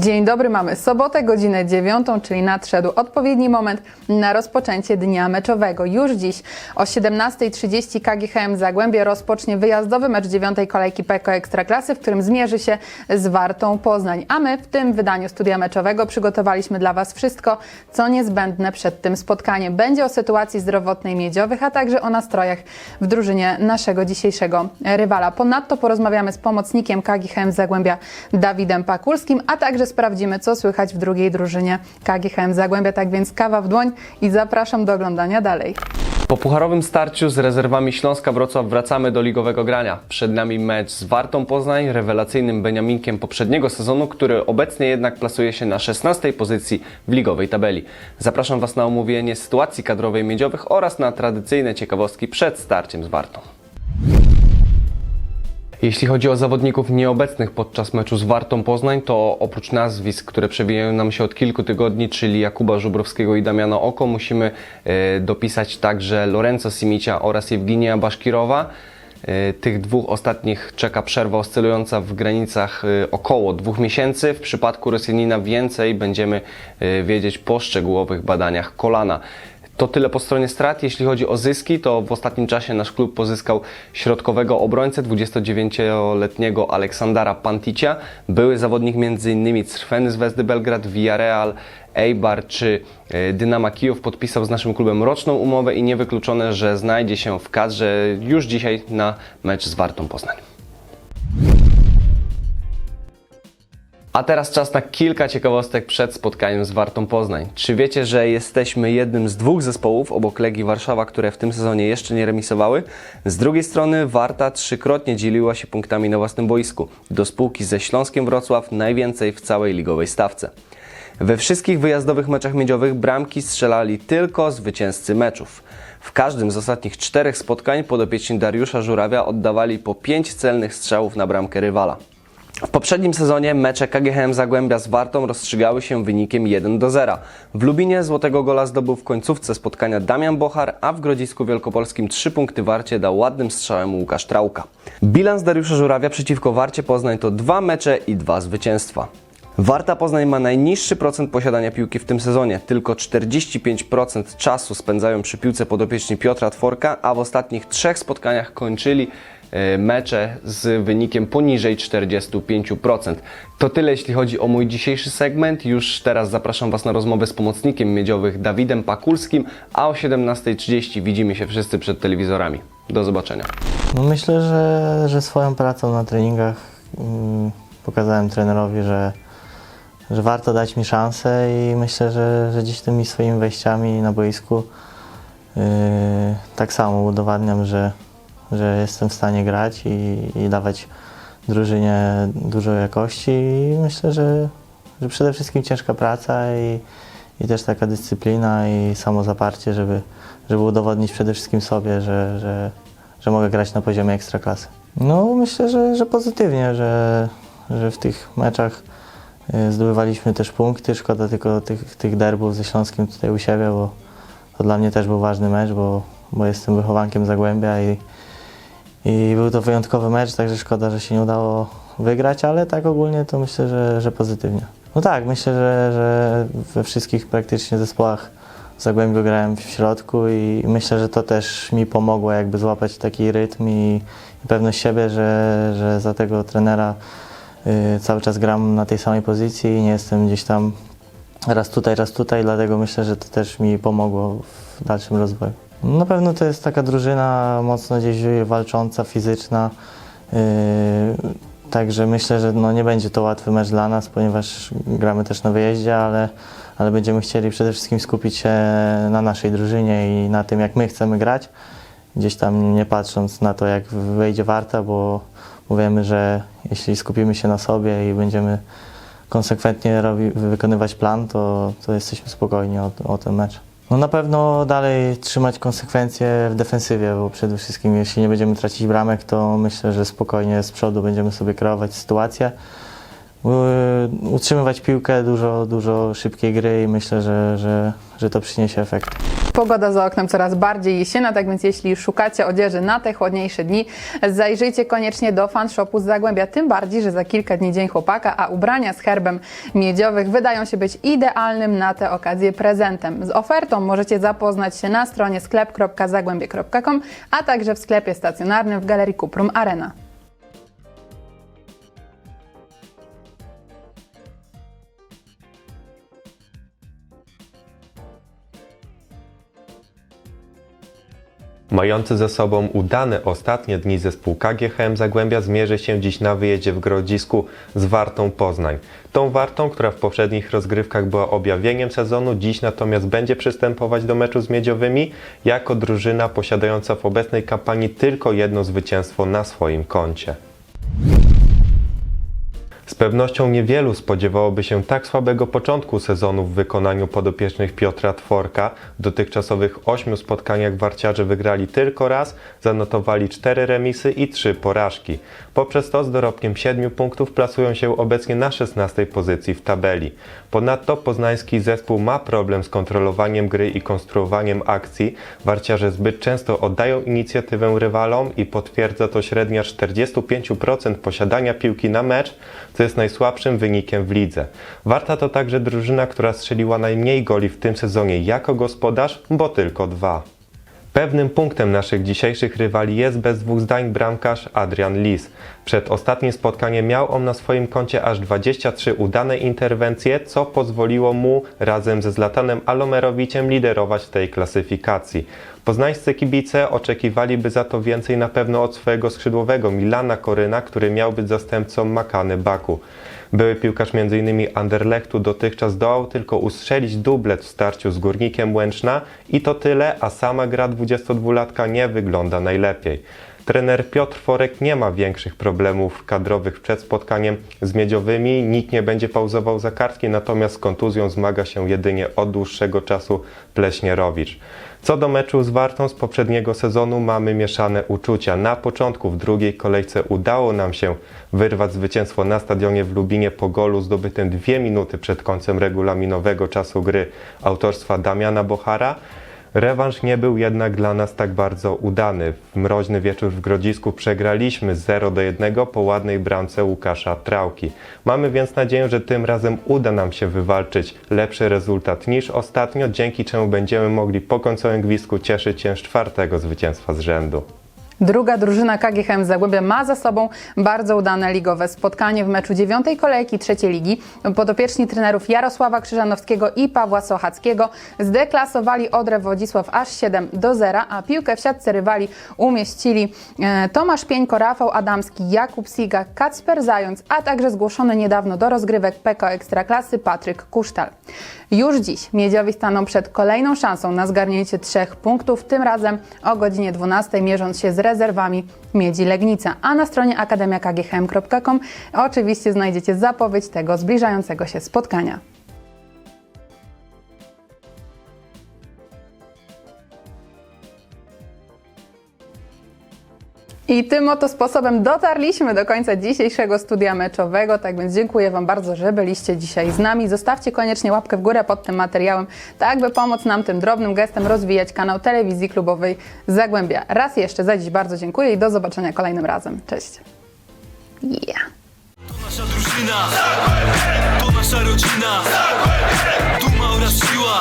Dzień dobry, mamy sobotę, godzinę 9, czyli nadszedł odpowiedni moment na rozpoczęcie dnia meczowego. Już dziś o 17.30 KGHM Zagłębie rozpocznie wyjazdowy mecz dziewiątej kolejki PKO Ekstraklasy, w którym zmierzy się z Wartą Poznań. A my w tym wydaniu studia meczowego przygotowaliśmy dla Was wszystko, co niezbędne przed tym spotkaniem. Będzie o sytuacji zdrowotnej miedziowych, a także o nastrojach w drużynie naszego dzisiejszego rywala. Ponadto porozmawiamy z pomocnikiem KGHM Zagłębia Dawidem Pakulskim, a także sprawdzimy, co słychać w drugiej drużynie KGHM Zagłębia. Tak więc kawa w dłoń i zapraszam do oglądania dalej. Po pucharowym starciu z rezerwami Śląska Wrocław wracamy do ligowego grania. Przed nami mecz z Wartą Poznań, rewelacyjnym Beniaminkiem poprzedniego sezonu, który obecnie jednak plasuje się na 16 pozycji w ligowej tabeli. Zapraszam Was na omówienie sytuacji kadrowej miedziowych oraz na tradycyjne ciekawostki przed starciem z Wartą. Jeśli chodzi o zawodników nieobecnych podczas meczu z Wartą Poznań, to oprócz nazwisk, które przewijają nam się od kilku tygodni, czyli Jakuba Żubrowskiego i Damiana Oko, musimy e, dopisać także Lorenzo Simicia oraz Jewginia Baszkirowa. E, Tych dwóch ostatnich czeka przerwa oscylująca w granicach e, około dwóch miesięcy. W przypadku Rosjanina więcej będziemy wiedzieć po szczegółowych badaniach kolana. To tyle po stronie strat. Jeśli chodzi o zyski, to w ostatnim czasie nasz klub pozyskał środkowego obrońcę 29-letniego Aleksandra Panticia. Były zawodnik m.in. Crweny z Wezdy Belgrad, Villarreal, Eibar czy e, Dynama Kijów podpisał z naszym klubem roczną umowę i niewykluczone, że znajdzie się w kadrze już dzisiaj na mecz z Wartą Poznań. A teraz czas na kilka ciekawostek przed spotkaniem z Wartą Poznań. Czy wiecie, że jesteśmy jednym z dwóch zespołów obok Legii Warszawa, które w tym sezonie jeszcze nie remisowały? Z drugiej strony Warta trzykrotnie dzieliła się punktami na własnym boisku. Do spółki ze Śląskiem Wrocław najwięcej w całej ligowej stawce. We wszystkich wyjazdowych meczach miedziowych bramki strzelali tylko zwycięzcy meczów. W każdym z ostatnich czterech spotkań podopieczni Dariusza Żurawia oddawali po pięć celnych strzałów na bramkę rywala. W poprzednim sezonie mecze KGHM Zagłębia z Wartą rozstrzygały się wynikiem 1 do 0. W Lubinie złotego gola zdobył w końcówce spotkania Damian Bochar, a w Grodzisku Wielkopolskim trzy punkty Warcie dał ładnym strzałem Łukasz Trauka. Bilans Dariusza Żurawia przeciwko Warcie Poznań to dwa mecze i dwa zwycięstwa. Warta Poznań ma najniższy procent posiadania piłki w tym sezonie. Tylko 45% czasu spędzają przy piłce podopieczni Piotra Tworka, a w ostatnich trzech spotkaniach kończyli mecze z wynikiem poniżej 45%. To tyle jeśli chodzi o mój dzisiejszy segment. Już teraz zapraszam Was na rozmowę z pomocnikiem miedziowych Dawidem Pakulskim, a o 17.30 widzimy się wszyscy przed telewizorami. Do zobaczenia. No myślę, że, że swoją pracą na treningach mm, pokazałem trenerowi, że, że warto dać mi szansę i myślę, że, że gdzieś tymi swoimi wejściami na boisku yy, tak samo udowadniam, że, że jestem w stanie grać i, i dawać drużynie dużo jakości i myślę, że, że przede wszystkim ciężka praca i, i też taka dyscyplina i samozaparcie, żeby, żeby udowodnić przede wszystkim sobie, że, że, że mogę grać na poziomie ekstraklasy. No myślę, że, że pozytywnie, że, że w tych meczach y, zdobywaliśmy też punkty. Szkoda tylko tych, tych derbów ze Śląskiem tutaj u siebie, bo to dla mnie też był ważny mecz, bo, bo jestem wychowankiem Zagłębia i, i był to wyjątkowy mecz, także szkoda, że się nie udało wygrać, ale tak ogólnie to myślę, że, że pozytywnie. No tak, myślę, że, że we wszystkich praktycznie zespołach w Zagłębiu grałem w środku i myślę, że to też mi pomogło jakby złapać taki rytm i, i pewność siebie, że, że za tego trenera y, cały czas gram na tej samej pozycji i nie jestem gdzieś tam raz tutaj, raz tutaj, dlatego myślę, że to też mi pomogło w dalszym rozwoju. Na pewno to jest taka drużyna mocno gdzieś walcząca, fizyczna. Yy, Także myślę, że no nie będzie to łatwy mecz dla nas, ponieważ gramy też na wyjeździe, ale, ale będziemy chcieli przede wszystkim skupić się na naszej drużynie i na tym, jak my chcemy grać. Gdzieś tam nie patrząc na to, jak wejdzie Warta, bo, wiemy, że jeśli skupimy się na sobie i będziemy konsekwentnie robi, wykonywać plan, to, to jesteśmy spokojni o, o ten mecz. No na pewno dalej trzymać konsekwencje w defensywie, bo przede wszystkim jeśli nie będziemy tracić bramek, to myślę, że spokojnie z przodu będziemy sobie kreować sytuację. y, utrzymywać piłkę, dużo, dużo szybkiej gry i myślę, że, że, że to przyniesie efekt. Pogoda za oknem coraz bardziej jesienna, tak więc jeśli szukacie odzieży na te chłodniejsze dni, zajrzyjcie koniecznie do fanshopu z Zagłębia, tym bardziej, że za kilka dni Dzień Chłopaka, a ubrania z herbem miedziowych wydają się być idealnym na tę okazję prezentem. Z ofertą możecie zapoznać się na stronie sklep.zagłębie.com, a także w sklepie stacjonarnym w Galerii Kuprum Arena. Mający ze sobą udane ostatnie dni zespół KGHM Zagłębia zmierzy się dziś na wyjeździe w Grodzisku z Wartą Poznań. Tą Wartą, która w poprzednich rozgrywkach była objawieniem sezonu, dziś natomiast będzie przystępować do meczu z Miedziowymi jako drużyna posiadająca w obecnej kampanii tylko jedno zwycięstwo na swoim koncie. Pewnością niewielu spodziewałoby się tak słabego początku sezonu w wykonaniu podopiecznych Piotra Tworka. W dotychczasowych ośmiu spotkaniach warciarze wygrali tylko raz, zanotowali cztery remisy i trzy porażki. Poprzez to z dorobkiem 7 punktów plasują się obecnie na 16 pozycji w tabeli. Ponadto poznański zespół ma problem z kontrolowaniem gry i konstruowaniem akcji. Warciarze zbyt często oddają inicjatywę rywalom i potwierdza to średnia 45% posiadania piłki na mecz, co jest najsłabszym wynikiem w lidze. Warta to także drużyna, która strzeliła najmniej goli w tym sezonie jako gospodarz, bo tylko dwa. Pewnym punktem naszych dzisiejszych rywali jest bez dwóch zdań bramkarz Adrian Lis. Przed ostatnim spotkaniem miał on na swoim koncie aż 23 udane interwencje, co pozwoliło mu razem ze Zlatanem Alomerowiciem liderować w tej klasyfikacji. Poznańscy kibice oczekiwaliby za to więcej na pewno od swojego skrzydłowego Milana Koryna, który miał być zastępcą Makany Baku. Były piłkarz m.in. Anderlechtu dotychczas zdołał tylko ustrzelić dublet w starciu z Górnikiem Łęczna i to tyle, a sama gra 22-latka nie wygląda najlepiej. Trener Piotr Forek nie ma większych problemów kadrowych przed spotkaniem z Miedziowymi, nikt nie będzie pauzował za kartki, natomiast z kontuzją zmaga się jedynie od dłuższego czasu Pleśnierowicz. Co do meczu z Wartą z poprzedniego sezonu mamy mieszane uczucia. Na początku w drugiej kolejce udało nam się wyrwać zwycięstwo na stadionie w Lubinie po golu zdobytym dwie minuty przed końcem regulaminowego czasu gry autorstwa Damiana Bochara. Rewanż nie był jednak dla nas tak bardzo udany. W mroźny wieczór w Grodzisku przegraliśmy 0 do 1 po ładnej bramce Łukasza Trałki. Mamy więc nadzieję, że tym razem uda nam się wywalczyć lepszy rezultat niż ostatnio, dzięki czemu będziemy mogli po końcowym gwizdku cieszyć się z czwartego zwycięstwa z rzędu. Druga drużyna KGHM Zagłębia ma za sobą bardzo udane ligowe spotkanie w meczu dziewiątej kolejki trzeciej ligi. Podopieczni trenerów Jarosława Krzyżanowskiego i Pawła Sochackiego zdeklasowali Odrę Wodzisław aż 7 do 0, a piłkę w siatce rywali umieścili e, Tomasz Pieńko, Rafał Adamski, Jakub Siga, Kacper Zając, a także zgłoszony niedawno do rozgrywek PKO Ekstraklasy Patryk Kusztal. Już dziś Miedziowi staną przed kolejną szansą na zgarnięcie trzech punktów, tym razem o godzinie 12 mierząc się z rezerwami Miedzi Legnica. A na stronie akademiakghm.com oczywiście znajdziecie zapowiedź tego zbliżającego się spotkania. I tym oto sposobem dotarliśmy do końca dzisiejszego studia meczowego, tak więc dziękuję Wam bardzo, że byliście dzisiaj z nami. Zostawcie koniecznie łapkę w górę pod tym materiałem, tak by pomóc nam tym drobnym gestem rozwijać kanał telewizji klubowej Zagłębia. Raz jeszcze za dziś bardzo dziękuję i do zobaczenia kolejnym razem. Cześć. Yeah. To nasza drużyna, to nasza rodzina, duma oraz siła.